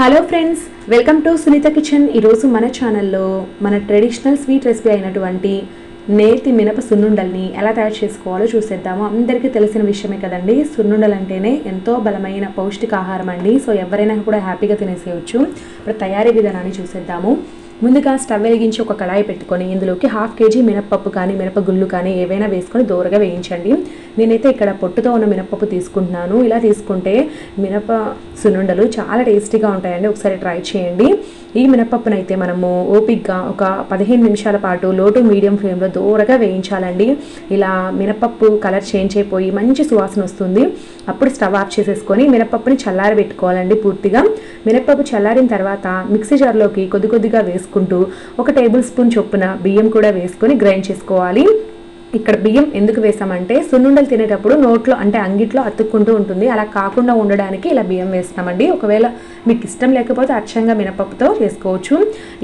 Hello friends welcome to Sunitha kitchen ఈరోజు మన ఛానల్లో మన ట్రెడిషనల్ స్వీట్ రెసిపీ అయినటువంటి నేతి మినప సున్నుండల్ని ఎలా తయారు చేసుకోవాలో చూసేద్దాము. అందరికీ తెలిసిన విషయమే కదండి. సున్నుండలు అంటేనే ఎంతో బలమైన పౌష్టికాహారం అండి. సో ఎవరైనా కూడా హ్యాపీగా తినేసేయచ్చు. ఇప్పుడు తయారీ విధానాన్ని చూసేద్దాము. ముందుగా స్టవ్ వెలిగించి ఒక కడాయి పెట్టుకొని ఇందులోకి హాఫ్ కేజీ మినప్పప్పు కానీ మినపగుళ్ళు కానీ ఏవైనా వేసుకొని దూరగా వేయించండి. నేనైతే ఇక్కడ పొట్టుతో ఉన్న మినప్పప్పు తీసుకుంటున్నాను. ఇలా తీసుకుంటే మినప సున్నుండలు చాలా టేస్టీగా ఉంటాయండి. ఒకసారి ట్రై చేయండి. ఈ మినపప్పునైతే మనము ఓపిక్గా ఒక పదిహేను నిమిషాల పాటు లో టు మీడియం ఫ్లేమ్లో దూరగా వేయించాలండి. ఇలా మినపప్పు కలర్ చేంజ్ అయిపోయి మంచి సువాసన వస్తుంది. అప్పుడు స్టవ్ ఆఫ్ చేసేసుకొని మినపప్పుని చల్లారి పెట్టుకోవాలండి పూర్తిగా. మినపప్పు చల్లారిన తర్వాత మిక్సీ జార్లోకి కొద్ది కొద్దిగా వేసుకుంటూ ఒక టేబుల్ స్పూన్ చొప్పున బియ్యం కూడా వేసుకొని గ్రైండ్ చేసుకోవాలి. ఇక్కడ బియ్యం ఎందుకు వేసామంటే సున్నుండలు తినేటప్పుడు నోట్లో అంటే అంగిట్లో అతుక్కుంటూ ఉంటుంది. అలా కాకుండా ఉండడానికి ఇలా బియ్యం వేస్తామండి. ఒకవేళ మీకు ఇష్టం లేకపోతే అచ్చంగా మినపప్పుతో చేసుకోవచ్చు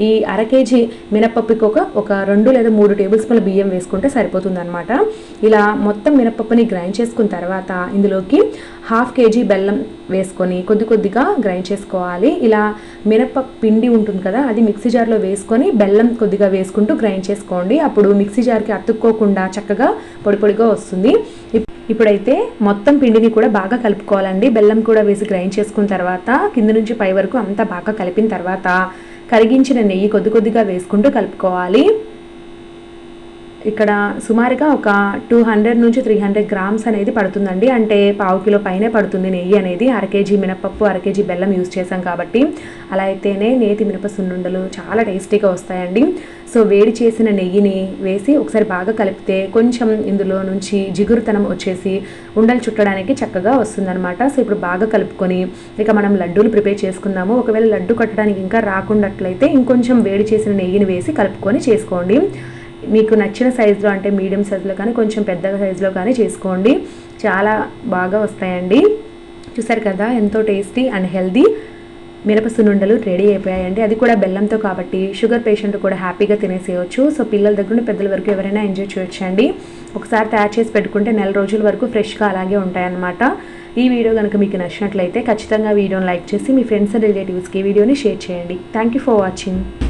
ఈ అర కేజీ మినపప్పుకి ఒక ఒక రెండు లేదా మూడు టేబుల్ స్పూన్ల బియ్యం వేసుకుంటే సరిపోతుంది అనమాట ఇలా మొత్తం మినపప్పుని గ్రైండ్ చేసుకున్న తర్వాత ఇందులోకి హాఫ్ కేజీ బెల్లం వేసుకొని కొద్ది కొద్దిగా గ్రైండ్ చేసుకోవాలి. ఇలా మినప పిండి ఉంటుంది కదా అది మిక్సీ జార్లో వేసుకొని బెల్లం కొద్దిగా వేసుకుంటూ గ్రైండ్ చేసుకోండి. అప్పుడు మిక్సీ జార్కి అతుక్కోకుండా చక్కగా పొడి పొడిగా వస్తుంది. ఇప్పుడైతే మొత్తం పిండిని కూడా బాగా కలుపుకోవాలండి. బెల్లం కూడా వేసి గ్రైండ్ చేసుకున్న తర్వాత కింద నుంచి పై వరకు అంతా బాగా కలిపిన తర్వాత కరిగించిన నెయ్యి కొద్ది కొద్దిగా వేసుకుంటూ కలుపుకోవాలి. ఇక్కడ సుమారుగా ఒక టూ హండ్రెడ్ నుంచి త్రీ హండ్రెడ్ గ్రామ్స్ అనేది పడుతుందండి. అంటే పావు కిలో పైనే పడుతుంది నెయ్యి అనేది. అర కేజీ మినపప్పు అర కేజీ బెల్లం యూజ్ చేసాం కాబట్టి. అలా అయితేనే నేతి మినప సున్నుండలు చాలా టేస్టీగా వస్తాయండి. సో వేడి చేసిన నెయ్యిని వేసి ఒకసారి బాగా కలిపితే కొంచెం ఇందులో నుంచి జిగురుతనం వచ్చేసి ఉండలు చుట్టడానికి చక్కగా వస్తుందన్నమాట. సో ఇప్పుడు బాగా కలుపుకొని ఇక మనం లడ్డూలు ప్రిపేర్ చేసుకుందాము. ఒకవేళ లడ్డు కట్టడానికి ఇంకా రాకుండాట్లయితే ఇంకొంచెం వేడి చేసిన నెయ్యిని వేసి కలుపుకొని చేసుకోండి. మీకు నచ్చిన సైజులో అంటే మీడియం సైజులో కానీ కొంచెం పెద్ద సైజులో కానీ చేసుకోండి. చాలా బాగా వస్తాయండి. చూసారు కదా ఎంతో టేస్టీ అండ్ హెల్దీ మిరప సున్నుండలు రెడీ అయిపోయాయండి. అది కూడా బెల్లంతో కాబట్టి షుగర్ పేషెంట్ కూడా హ్యాపీగా తినేసేయచ్చు. సో పిల్లల దగ్గర నుండి పెద్దల వరకు ఎవరైనా ఎంజాయ్ చేయొచ్చండి. ఒకసారి తయారు చేసి పెట్టుకుంటే నెల రోజుల వరకు ఫ్రెష్గా అలాగే ఉంటాయన్నమాట. ఈ వీడియో కనుక మీకు నచ్చినట్లయితే ఖచ్చితంగా వీడియోని లైక్ చేసి మీ ఫ్రెండ్స్ అండ్ రిలేటివ్స్కి వీడియోని షేర్ చేయండి. Thank you for watching.